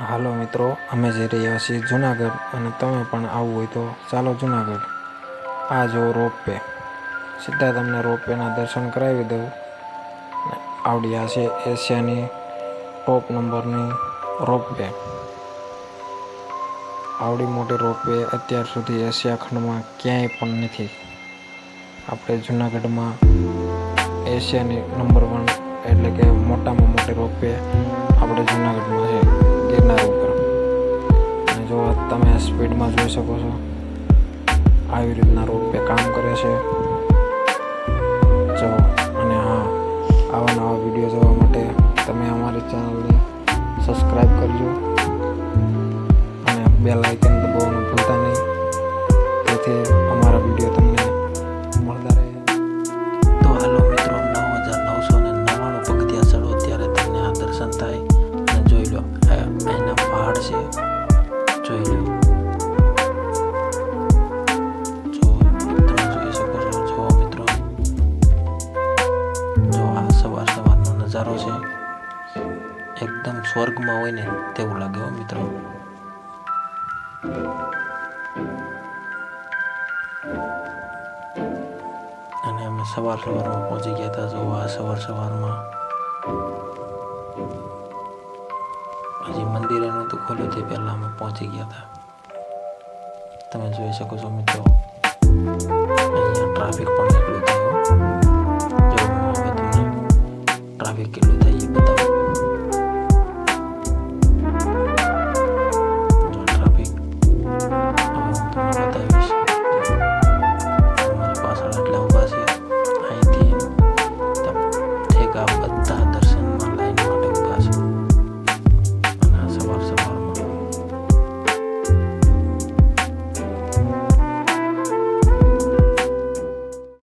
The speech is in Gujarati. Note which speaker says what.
Speaker 1: હાલો મિત્રો, અમે જઈ રહ્યા છીએ જુનાગઢ અને તમે પણ આવવું હોય તો ચાલો જુનાગઢ. આ જો રોપવે. સીધા તમને રોપવેના દર્શન કરાવી દઉં. આવડી છે એશિયાની ટોપ નંબરની રોપવે. આવડી મોટી રોપવે અત્યાર સુધી એશિયા ખંડમાં ક્યાંય પણ નથી. આપણે જુનાગઢમાં એશિયાની નંબર વન એટલે કે મોટામાં મોટી રોપવે આપણે જુનાગઢમાં છે. ગિરનાર ઉપર અને જો તમે સ્પીડમાં જોઈ શકો છો, આવી રીતના રોપવે કામ કરે છે. જો, અને હા, આવા નવા વીડિયો જોવા માટે તમે અમારી ચેનલને સબસ્ક્રાઈબ કરજો. અને બે આઇકન
Speaker 2: નજારો છે. એકદમ સ્વર્ગમાં હોય ને તેવું લાગે હો મિત્રો. અને અમે સવાર સવારમાં પહોંચી ગયા હતા જો આ સવાર સવારમાં. હજી મંદિરે નહોતું ખોલ્યું તે પહેલાં અમે પહોંચી ગયા હતા. તમે જોઈ શકો છો મિત્રો.